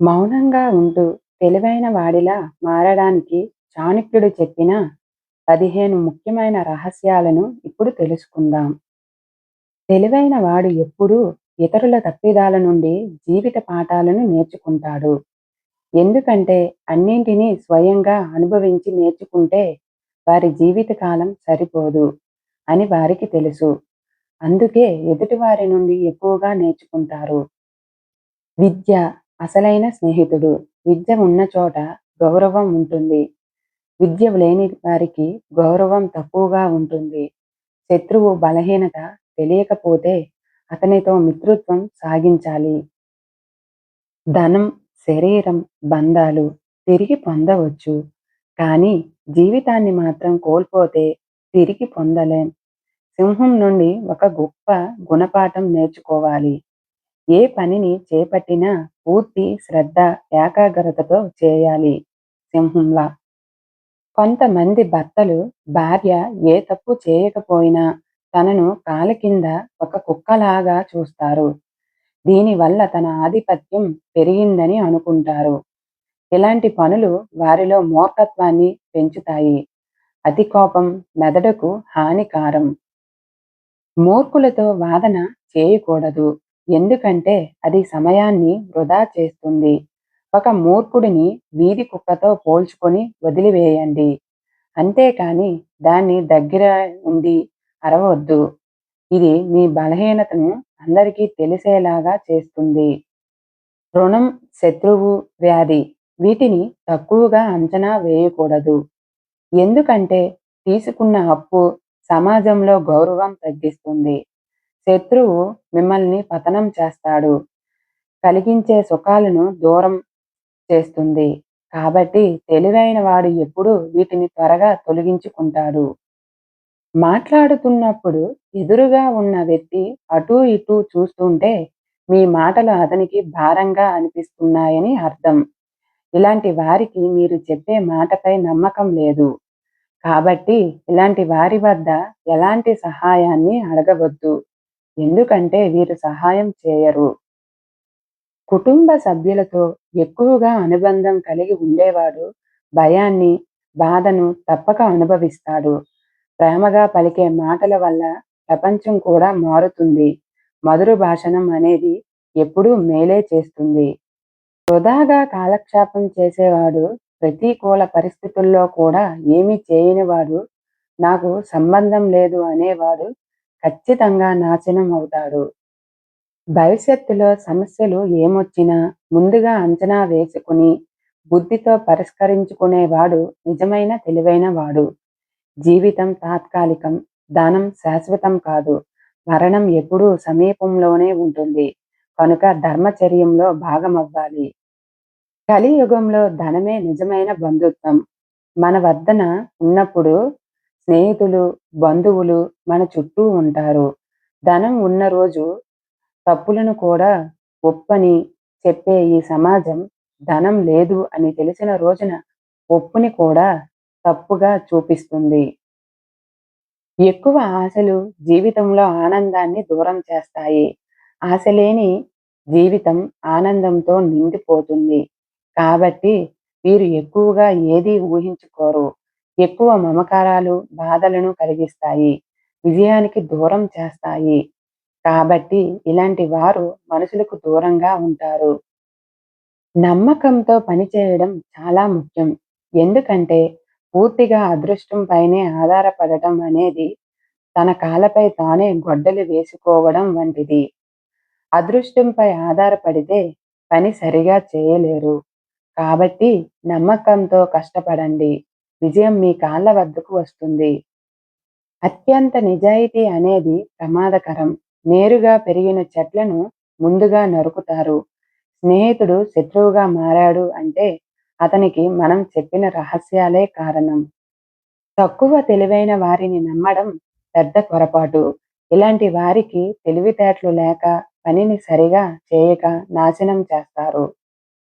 మౌనంగా ఉంటూ తెలివైన వాడిలా మారడానికి చాణక్యుడు చెప్పిన పదిహేను ముఖ్యమైన రహస్యాలను ఇప్పుడు తెలుసుకుందాం. తెలివైన వాడు ఎప్పుడూ ఇతరుల తప్పిదాల నుండి జీవిత పాఠాలను నేర్చుకుంటాడు. ఎందుకంటే అన్నింటినీ స్వయంగా అనుభవించి నేర్చుకుంటే వారి జీవితకాలం సరిపోదు అని వారికి తెలుసు. అందుకే ఎదుటివారి నుండి ఎక్కువగా నేర్చుకుంటారు. విద్య అసలైన స్నేహితుడు. విద్య ఉన్న చోట గౌరవం ఉంటుంది. విద్య లేని వారికి గౌరవం తక్కువగా ఉంటుంది. శత్రువు బలహీనత తెలియకపోతే అతనితో మిత్రత్వం సాగించాలి. ధనం, శరీరం, బంధాలు తిరిగి పొందవచ్చు. కానీ జీవితాన్ని మాత్రం కోల్పోతే తిరిగి పొందలేం. సింహం నుండి ఒక గొప్ప గుణపాఠం నేర్చుకోవాలి. ఏ పనిని చేపట్టినా పూర్తి శ్రద్ధ, ఏకాగ్రతతో చేయాలి సింహంలా. కొంతమంది భర్తలు భార్య ఏ తప్పు చేయకపోయినా తనను కాలి కింద ఒక కుక్కలాగా చూస్తారు. దీనివల్ల తన ఆధిపత్యం పెరిగిందని అనుకుంటారు. ఇలాంటి పనులు వారిలో మూర్ఖత్వాన్ని పెంచుతాయి. అతి కోపం మెదడుకు హానికారం. మూర్ఖులతో వాదన చేయకూడదు. ఎందుకంటే అది సమయాన్ని వృధా చేస్తుంది. ఒక మూర్ఖుడిని వీధి కుక్కతో పోల్చుకొని వదిలివేయండి. అంతేకాని దాన్ని దగ్గర ఉండి అరవద్దు ఇది మీ బలహీనతను అందరికీ తెలిసేలాగా చేస్తుంది. రుణం, శత్రువు, వ్యాధి వీటిని తక్కువగా అంచనా వేయకూడదు. ఎందుకంటే తీసుకున్న అప్పు సమాజంలో గౌరవం తగ్గిస్తుంది. శత్రువు మిమ్మల్ని పతనం చేస్తాడు. కలిగించే సుఖాలను దూరం చేస్తుంది. కాబట్టి తెలివైన వాడు ఎప్పుడూ వీటిని త్వరగా తొలగించుకుంటాడు. మాట్లాడుతున్నప్పుడు ఎదురుగా ఉన్న వ్యక్తి అటూ ఇటూ చూస్తుంటే మీ మాటలు అతనికి భారంగా అనిపిస్తున్నాయని అర్థం. ఇలాంటి వారికి మీరు చెప్పే మాటపై నమ్మకం లేదు. కాబట్టి ఇలాంటి వారి వద్ద ఎలాంటి సహాయాన్ని అడగవద్దు. ఎందుకంటే వీరు సహాయం చేయరు. కుటుంబ సభ్యులతో ఎక్కువగా అనుబంధం కలిగి ఉండేవాడు భయాన్ని, బాధను తప్పక అనుభవిస్తాడు. ప్రేమగా పలికే మాటల వల్ల ప్రపంచం కూడా మారుతుంది. మధుర భాషణం అనేది ఎప్పుడూ మేలే చేస్తుంది. వృధాగా కాలక్షేపం చేసేవాడు ప్రతికూల పరిస్థితుల్లో కూడా ఏమీ చేయనివాడు నాకు సంబంధం లేదు అనేవాడు ఖచ్చితంగా నాశనం అవుతాడు. భవిష్యత్తులో సమస్యలు ఏమొచ్చినా ముందుగా అంచనా వేసుకుని బుద్ధితో పరిష్కరించుకునేవాడు నిజమైన తెలివైన వాడు. జీవితం తాత్కాలికం. ధనం శాశ్వతం కాదు. మరణం ఎప్పుడూ సమీపంలోనే ఉంటుంది. కనుక ధర్మచర్యంలో భాగమవ్వాలి. కలియుగంలో ధనమే నిజమైన బంధుత్వం. మన వద్దన ఉన్నప్పుడు స్నేహితులు, బంధువులు మన చుట్టూ ఉంటారు. ధనం ఉన్న రోజు తప్పులను కూడా ఒప్పని చెప్పే ఈ సమాజం ధనం లేదు అని తెలిసిన రోజున ఒప్పుని కూడా తప్పుగా చూపిస్తుంది. ఎక్కువ ఆశలు జీవితంలో ఆనందాన్ని దూరం చేస్తాయి. ఆశలేని జీవితం ఆనందంతో నిండిపోతుంది. కాబట్టి వీరు ఎక్కువగా ఏదీ ఊహించుకోరు. ఎక్కువ మమకారాలు బాధలను కలిగిస్తాయి. విజయానికి దూరం చేస్తాయి. కాబట్టి ఇలాంటి వారు మనుషులకు దూరంగా ఉంటారు. నమ్మకంతో పనిచేయడం చాలా ముఖ్యం. ఎందుకంటే పూర్తిగా అదృష్టం పైనే ఆధారపడటం అనేది తన కాళ్ళపై తానే గొడ్డలి వేసుకోవడం వంటిది. అదృష్టంపై ఆధారపడితే పని సరిగా చేయలేరు. కాబట్టి నమ్మకంతో కష్టపడండి. విజయం మీ కాళ్ళ వద్దకు వస్తుంది. అత్యంత నిజాయితీ అనేది ప్రమాదకరం. నేరుగా పెరిగిన చెట్లను ముందుగా నరుకుతారు. స్నేహితుడు శత్రువుగా మారాడు అంటే అతనికి మనం చెప్పిన రహస్యాలే కారణం. తక్కువ తెలివైన వారిని నమ్మడం పెద్ద పొరపాటు. ఇలాంటి వారికి తెలివితేటలు లేక పనిని సరిగా చేయక నాశనం చేస్తారు.